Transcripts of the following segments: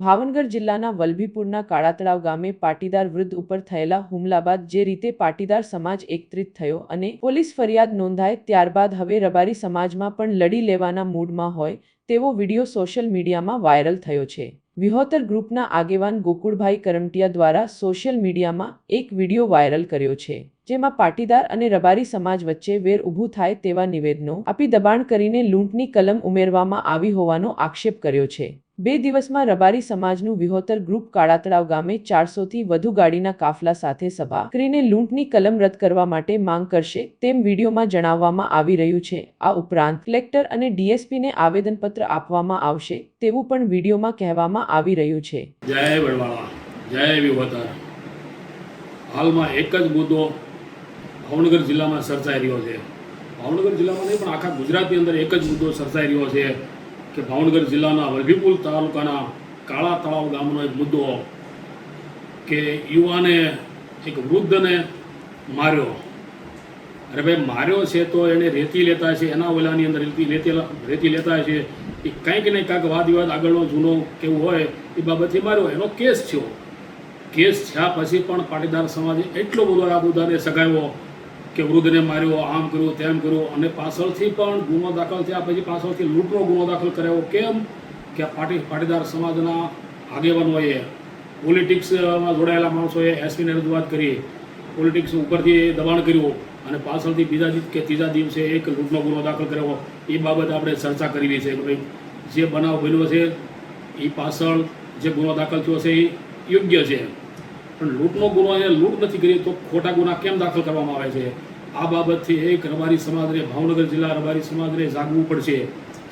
ભાવનગર જિલ્લાના વલભીપુરના કાળાતળાવ ગામે પાટીદાર વૃદ્ધ ઉપર થયેલા હુમલા બાદ જે રીતે પાટીદાર સમાજ એકત્રિત થયો અને પોલીસ ફરિયાદ નોંધાય ત્યારબાદ હવે રબારી સમાજમાં પણ લડી લેવાના મૂડમાં હોય તેવો વીડિયો સોશિયલ મીડિયામાં વાયરલ થયો છે. વિહોતર ગ્રુપના આગેવાન ગોકુળભાઈ કરમટિયા દ્વારા સોશિયલ મીડિયામાં એક વીડિયો વાયરલ કર્યો છે, જેમાં પાટીદાર અને રબારી સમાજ વચ્ચે વેર ઊભું થાય તેવા નિવેદનો આપી દબાણ કરીને લૂંટની કલમ ઉમેરવામાં આવી હોવાનો આક્ષેપ કર્યો છે. બે દિવસમાં રબારી સમાજનું વિહોતર ગ્રુપ કાળાતળાવ ગામે ચારસોથી વધુ ગાડીના કાફલા સાથે સભા. કરીને લૂંટની કલમ રદ કરવા માટે માંગ કરશે તેમ વિડીયોમાં જણાવવામાં આવી રહ્યું છે. આ ઉપરાંત કલેક્ટર અને ડીએસપીને આવેદનપત્ર આપવામાં આવશે તેવું પણ વિડીયોમાં કહેવામાં આવી રહ્યું છે. જય જય વિહોતર. હાલમાં એક જ મુદ્દો ભાવનગર જિલ્લામાં સર્જાઈ રહ્યો છે. ભાવનગર જિલ્લામાં નહીં, પણ આખા ગુજરાતની અંદર એક જ મુદ્દો સર્જાઈ રહ્યો છે. કે ભાવનગર જિલ્લાના વલભીપુર તાલુકાના કાળા તળાવ ગામનો એક મુદ્દો કે યુવાને એક વૃદ્ધને માર્યો. અરે ભાઈ, માર્યો છે તો એને રેતી લેતા છે, એના ઓલાની અંદર રેતી રેતી લેતા છે. એ કંઈક ને કાંઈક વાદ વિવાદ આગળનો જૂનો કેવું હોય એ બાબતથી માર્યો. એનો કેસ થયો. કેસ થયા પછી પણ પાટીદાર સમાજે એટલો બધો આ બધાને સગાવ્યો કે વૃદ્ધને માર્યો, આમ કર્યું, તેમ કર્યું અને પાછળથી પણ ગુનો દાખલ થયા પછી પાછળથી લૂંટનો ગુનો દાખલ કરાયો. કેમ? કે પાટી, પાટીદાર સમાજના આગેવાનોએ, પોલિટિક્સમાં જોડાયેલા માણસોએ એસપીને રજૂઆત કરી. પોલિટિક્સ ઉપરથી દબાણ કર્યું અને પાછળથી બીજા કે ત્રીજા દિવસે એક લૂંટનો ગુનો દાખલ કર્યો. એ બાબત આપણે ચર્ચા કરવી છે કે ભાઈ, જે બનાવ બન્યો છે, એ પાછળ જે ગુનો દાખલ થયો છે, એ યોગ્ય છે. પણ લૂંટનો ગુનો એ લૂંટ નથી કરી, તો ખોટા ગુના કેમ દાખલ કરવામાં આવે છે? આ બાબતથી એક રબારી સમાજને, ભાવનગર જિલ્લા રબારી સમાજને જાગવું પડશે.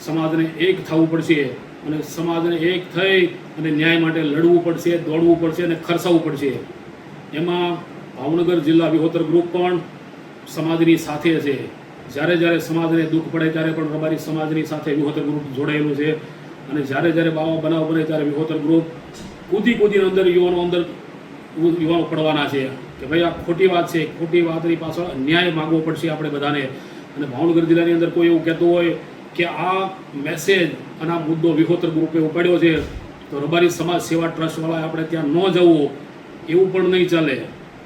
સમાજને એક થવું પડશે અને સમાજને એક થઈ અને ન્યાય માટે લડવું પડશે, દોડવું પડશે અને ખર્ચાવવું પડશે. એમાં ભાવનગર જિલ્લા વિહોતર ગ્રુપ પણ સમાજની સાથે છે. જ્યારે જ્યારે સમાજને દુઃખ પડે ત્યારે પણ રબારી સમાજની સાથે વિહોતર ગ્રુપ જોડાયેલું છે. અને જ્યારે જ્યારે બાવા બનાવ બને ત્યારે વિહોતર ગ્રુપ કૂદી કૂદીને અંદર, યુવાનો અંદર યુવાનો પડવાના છે. કે ભાઈ આ ખોટી વાત છે. ખોટી વાતની પાછળ ન્યાય માગવો પડશે આપણે બધાને. અને ભાવનગર જિલ્લાની અંદર કોઈ એવું કહેતું હોય કે આ મેસેજ અને આ મુદ્દો વિહોતર ગ્રુપે ઉપાડ્યો છે, તો રબારી સમાજ સેવા ટ્રસ્ટવાળાએ આપણે ત્યાં ન જવું. એવું પણ નહીં ચાલે.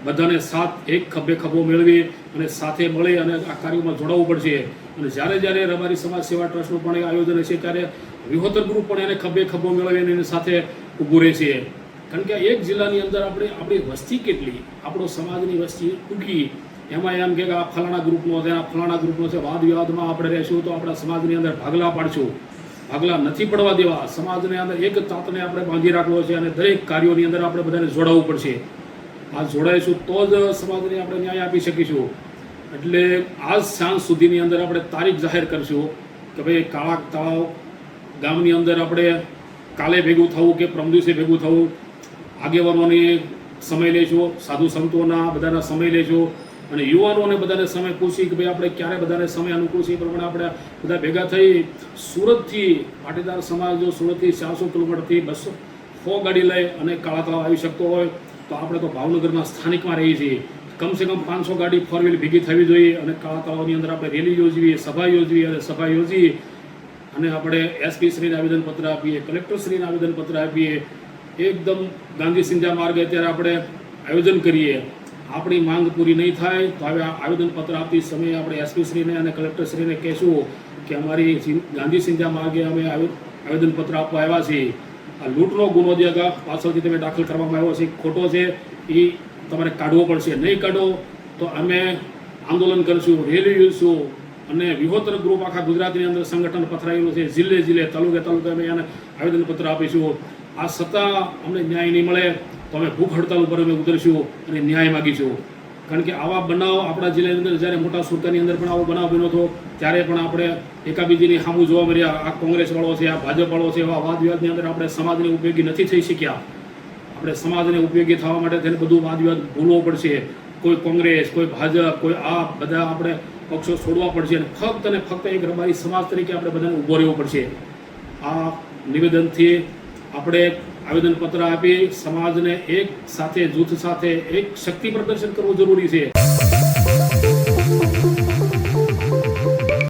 બધાને સાથ એક ખભે ખભો મેળવી અને સાથે મળી અને આ કાર્યમાં જોડાવવું પડશે. અને જ્યારે જ્યારે રબારી સમાજ સેવા ટ્રસ્ટનું પણ આયોજન હશે, ત્યારે વિહોતર ગ્રુપ પણ એને ખભે ખભો મેળવી અને એની સાથે ઊભું રહેશે. કારણ કે એક જિલ્લાની અંદર આપણે આપણી વસ્તી કેટલી, આપણો સમાજની વસ્તી ટૂંકી. એમાં એમ કે આ ફલાણા ગ્રુપનો છે, આ ફલાણા ગ્રુપનો છે વાદ વિવાદમાં આપણે રહેશું તો આપણા સમાજની અંદર ભાગલા પાડશું. ભાગલા નથી પડવા દેવા. સમાજને અંદર એક તાતને આપણે બાંધી રાખવો છે અને દરેક કાર્યોની અંદર આપણે બધાને જોડાવવું પડશે. આ જોડાઈશું તો જ સમાજને આપણે ન્યાય આપી શકીશું. એટલે આજ સાંજ સુધીની અંદર આપણે તારીખ જાહેર કરશું કે ભાઈ કાળા તળાવ ગામની અંદર આપણે કાલે ભેગું થવું કે પ્રમદિવસે ભેગું થવું. આગેવાનોની સમય લેજો, સાધુ સંતોના બધાના સમય લેજો અને યુવાનોને બધાને સમય પૂછી કે ભાઈ આપણે ક્યારે બધાને સમય અનુકૂળ છે એ પ્રમાણે આપણે બધા ભેગા થઈ સુરતથી પાટીદાર સમાજ જો સુરતથી ચારસો કિલોમીટરથી બસો સો ગાડી લઈ અને કાળા તળાવ આવી શકતો હોય તો આપણે તો ભાવનગરના સ્થાનિકમાં રહીએ છીએ. કમસે કમ પાંચસો ગાડી ફોર વ્હીલ ભેગી થવી જોઈએ અને કાળા તળાવની અંદર આપણે રેલી યોજવી, સભા યોજવી અને સભા યોજી અને આપણે એસપી શ્રીને આવેદનપત્ર આપીએ, કલેક્ટર શ્રીને આવેદનપત્ર આપીએ એકદમ ગાંધી સિંધા માર્ગે અત્યારે આપણે આયોજન કરીએ. આપણી માંગ પૂરી નહીં થાય તો હવે આવેદનપત્ર આપતી સમયે આપણે એસપી શ્રીને અને કલેક્ટર શ્રીને કહેશું કે અમારી ગાંધી સિંધા માર્ગે અમે આવે- આવેદનપત્ર આપવા આવ્યા છીએ. આ લૂંટનો ગુનો જે પાછળથી તમે દાખલ કરવામાં આવ્યો છે ખોટો છે, એ તમારે કાઢવો પડશે. નહીં કાઢો તો અમે આંદોલન કરીશું, રેલી યોજશું અને વિહોતર ગ્રુપ આખા ગુજરાતની અંદર સંગઠન પથરાયેલું છે. જિલ્લે જિલ્લે, તાલુકે તાલુકે અમે એને આવેદનપત્ર આપીશું. આ છતાં અમને ન્યાય નહીં મળે, તો અમે ભૂખ હડતાલ ઉપર અમે ઉતરીશું અને ન્યાય માગીશું. કારણ કે આવા બનાવ આપણા જિલ્લાની અંદર, જ્યારે મોટા સુરતાની અંદર પણ આવો બનાવ બન્યો હતો, ત્યારે પણ આપણે એકાબીજીની સામું જોવા મળ્યા. આ કોંગ્રેસવાળો છે, આ ભાજપવાળો છે, એવા વાદ વિવાદની અંદર આપણે સમાજને ઉપયોગી નથી થઈ શક્યા. આપણે સમાજને ઉપયોગી થવા માટે તેને બધું વાદ વિવાદ ભૂલવો પડશે. કોઈ કોંગ્રેસ, કોઈ ભાજપ, કોઈ આ બધા આપણે પક્ષો છોડવા પડશે અને ફક્ત અને ફક્ત એક રબારી સમાજ તરીકે આપણે બધાને ઊભો રહેવું પડશે. આ નિવેદનથી આપણે આવેદનપત્ર આપી સમાજને એક સાથે જૂથ સાથે એક શક્તિ પ્રદર્શન કરવું જરૂરી છે.